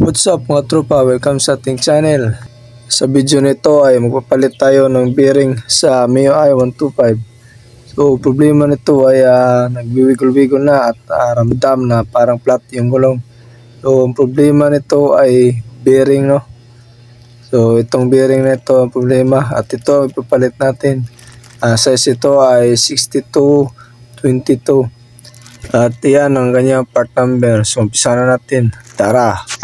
What's up mga tropa? Welcome sa ating channel. Sa video nito ay magpapalit tayo ng bearing sa Mio i125. So problema nito ay uh, nagbiwigol-wigol na at ah, ramdam na parang flat yung gulong. So ang problema nito ay bearing no. So itong bearing na ito ang problema at ito ang ipapalit natin. Ah, size ito ay 6222. At yan ang kanyang part number. So umpisa na natin. Tara!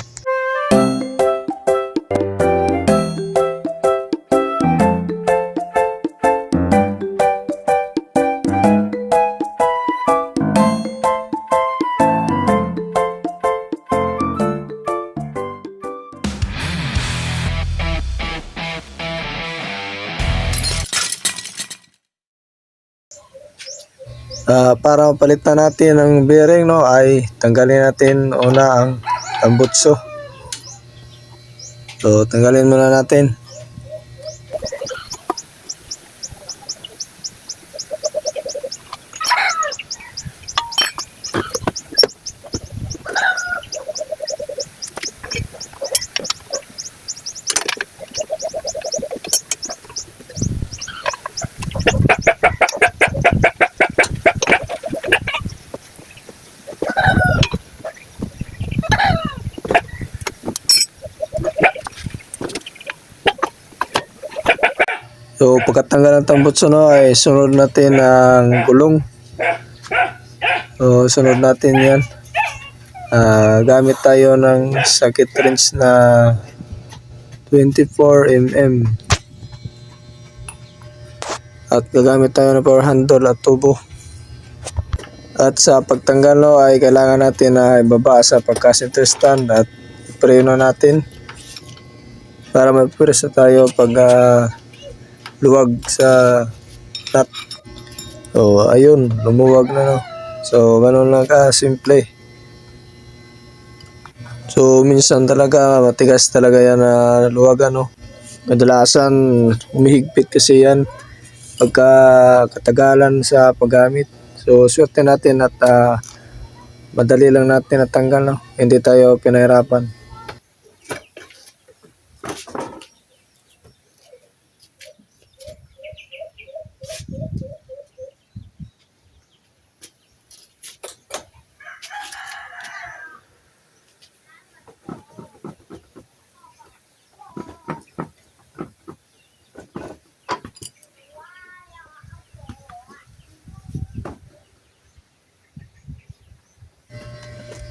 Ah, para mapalitan natin ang bearing no ay tanggalin natin una ang tambutso. So tanggalin muna natin. So pagkatanggal ng tambutso no ay sunod natin ang gulong. So sunod natin 'yan. Ah, gamit tayo ng sakit wrench na 24 mm. At gagamit tayo ng power handle at tubo. At sa pagtanggal no, ay kailangan natin na ibaba sa pagka-center stand at preno natin para mapuresa tayo pag ah, luwag sa nut. So, ayun, lumuwag na no. So, ganun lang ka, simple. So, minsan talaga, matigas talaga yan na luwag ano. Kadalasan, umihigpit kasi yan pagka katagalan sa paggamit. So, swerte natin at ah, madali lang natin natanggal no. Hindi tayo pinahirapan.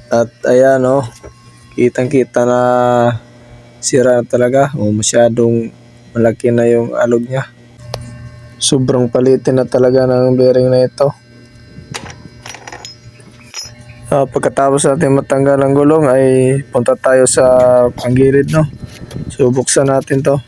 At ayan no, kitang kita na sira na talaga o masyadong malaki na yung alog niya. Sobrang palitin na talaga ng bearing na ito. Ah, pagkatapos natin matanggal ang gulong ay punta tayo sa panggilid no. So buksan natin to.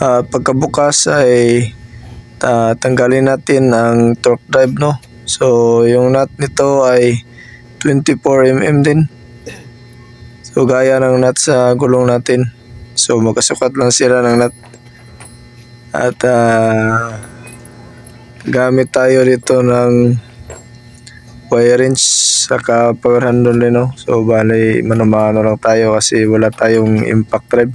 Ah, pagkabukas ay ta- tanggalin natin ang torque drive no. So yung nut nito ay 24 mm din. So gaya ng nut sa gulong natin. So magkasukat lang sila ng nut. At ah, gamit tayo dito ng wire wrench saka power handle din no. So bali mano-mano lang tayo kasi wala tayong impact drive.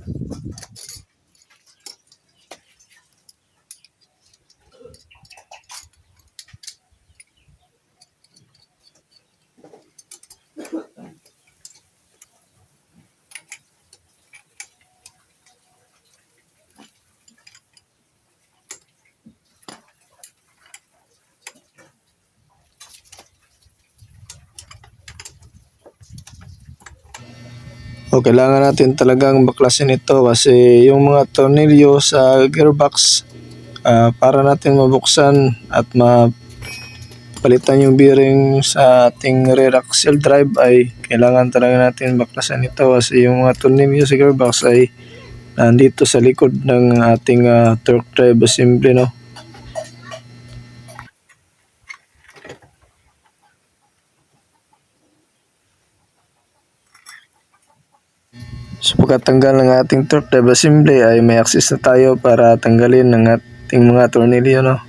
O kailangan natin talagang baklasin ito kasi yung mga tornilyo sa gearbox ah, para natin mabuksan at mapalitan yung bearing sa ating rear axle drive ay kailangan talaga natin baklasan ito kasi yung mga tornilyo sa gearbox ay nandito sa likod ng ating ah, torque drive assembly no. So pagkatanggal ng ating torque drive assembly ay may access na tayo para tanggalin ng ating mga tornilyo no.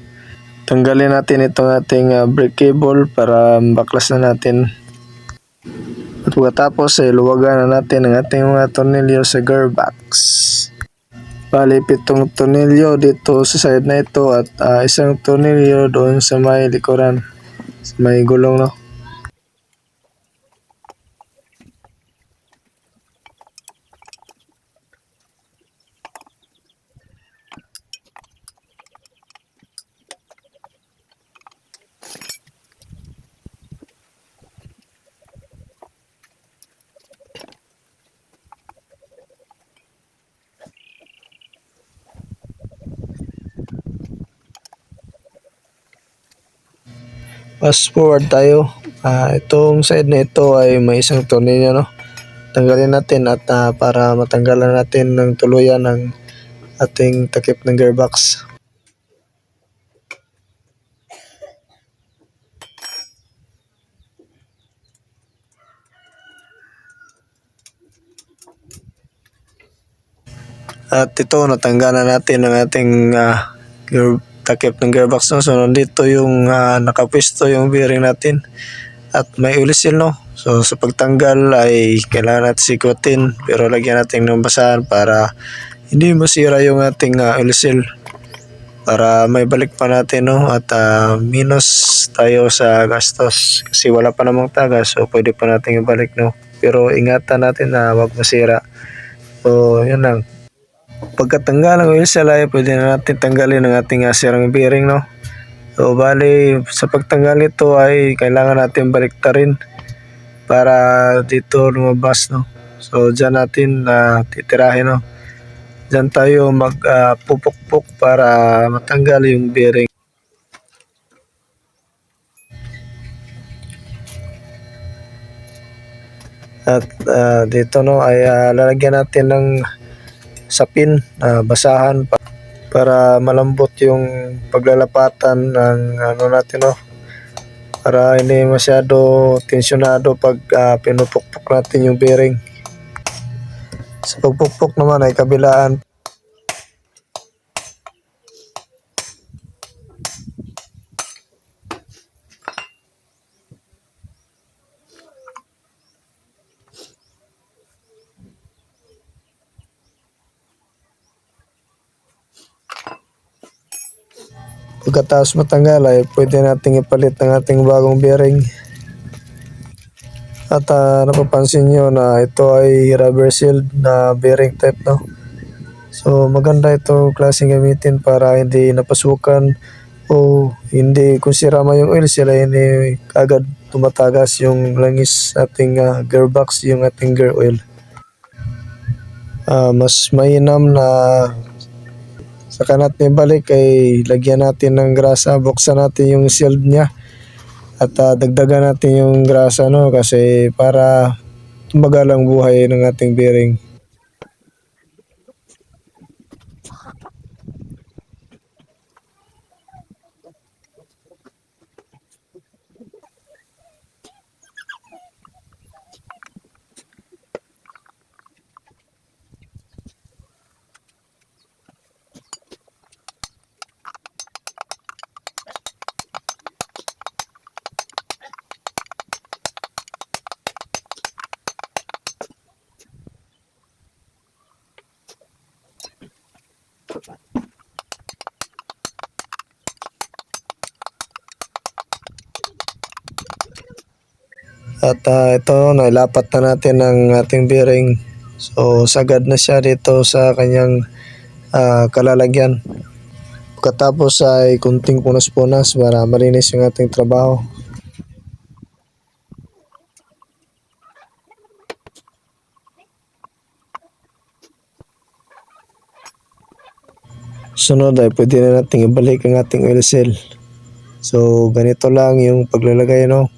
Tanggalin natin itong ating ah, brake cable para baklas na natin. At pagkatapos ay luwagan na natin ang ating mga tornilyo sa gearbox. Bali pitong tornilyo dito sa side na ito at ah, isang tornilyo doon sa may likuran. Sa may gulong no. Fast forward tayo. Ah, itong side na ito ay may isang tornilyo no. Tanggalin natin at ah, para matanggalan natin ng tuluyan ng ating takip ng gearbox. At ito natanggalan natin ang ating ah, gear, takip ng gearbox no. So nandito yung ah, nakapwesto yung bearing natin. At may seal no. So sa pagtanggal ay kailangan natin sikutin. Pero lagyan natin ng basahan para hindi masira yung ating ah, oil seal. Para may balik pa natin no? At ah, minus tayo sa gastos. Kasi wala pa namang tagas so pwede pa natin ibalik no? Pero ingatan natin na wag masira. So yun lang pagkatanggal ng oil seal ay pwede na natin tanggalin ang ating ah, sirang bearing no? So bali sa pagtanggal nito ay kailangan natin baliktarin para dito lumabas no? So dyan natin na titirahin no? Dyan tayo magpupukpok para matanggal yung bearing. At ah, dito no ay ah, lalagyan natin ng sapin na basahan pa- para malambot yung paglalapatan ng ano natin no? Para hindi masyado tensyonado pag ah, pinupukpok natin yung bearing. Sa pagpukpok naman ay kabilaan Pagkatapos matanggal ay pwede nating ipalit ang ating bagong bearing. At ah, napapansin nyo na ito ay rubber sealed na bearing type no. So maganda ito klaseng gamitin para hindi napasukan o hindi kung sira man yung oil sila hindi agad tumatagas yung langis ating ah, gearbox yung ating gear oil. Ah, mas mainam na sa kanat ni balik ay lagyan natin ng grasa, buksan natin yung shield niya at ah, dagdagan natin yung grasa no kasi para tumagal ang buhay ng ating bearing. At ah, ito, nailapat na natin ang ating bearing. So, sagad na siya dito sa kanyang ah, kalalagyan. Pagkatapos ay kunting punas-punas para malinis yung ating trabaho. Sunod ay pwede na natin ibalik ang ating oil seal. So ganito lang yung paglalagay no.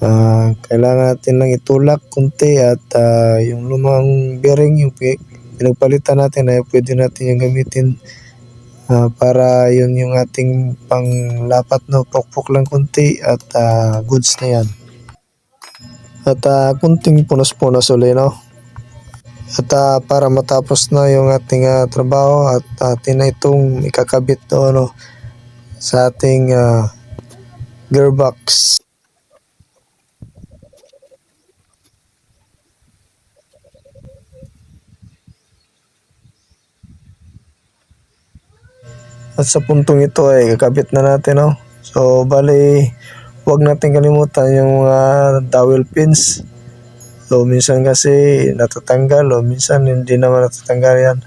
Ah, kailangan natin lang itulak kunti at ah, yung lumang bearing yung pi- pinagpalitan natin ay pwede natin yung gamitin ah, para yun yung ating panglapat no pokpok lang kunti at ah, goods na yan. At ah, kunting punos-punos ulit no. At ah, para matapos na yung ating ah, trabaho at atin na itong ikakabit no, ano, sa ating ah, gearbox. At sa puntong ito ay kakabit na natin no. So bali huwag natin kalimutan yung mga dowel pins. So minsan kasi natatanggal o minsan hindi naman natatanggal yan.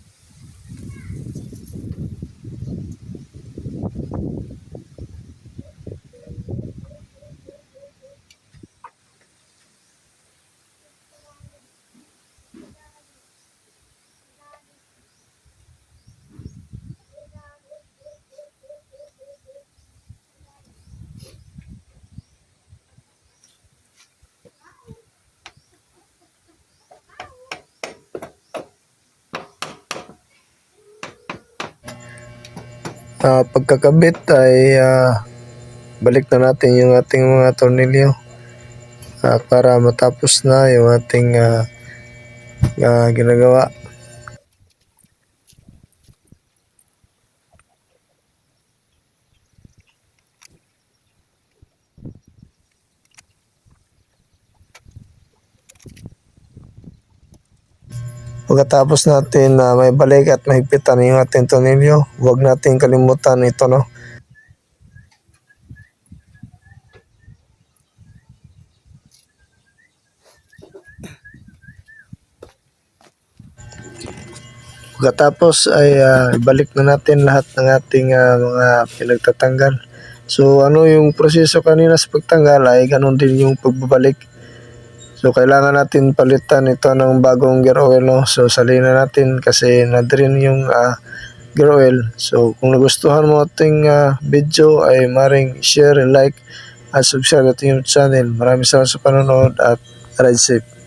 Ah, pagkakabit ay ah, balik na natin yung ating mga tornilyo ah, para matapos na yung ating ah, ah, ginagawa. Pagkatapos natin na may balik at mahigpitan yung ating tornilyo, huwag natin kalimutan ito no. Pagkatapos ay ah, ibalik na natin lahat ng ating ah, mga pinagtatanggal. So ano yung proseso kanina sa pagtanggal ay ganun din yung pagbabalik. So kailangan natin palitan ito ng bagong gear oil no. So salina natin kasi na-drain yung ah, gear oil. So kung nagustuhan mo ating ah, video ay maring share, like at subscribe at yung channel. Maraming salamat sa panonood at ride safe.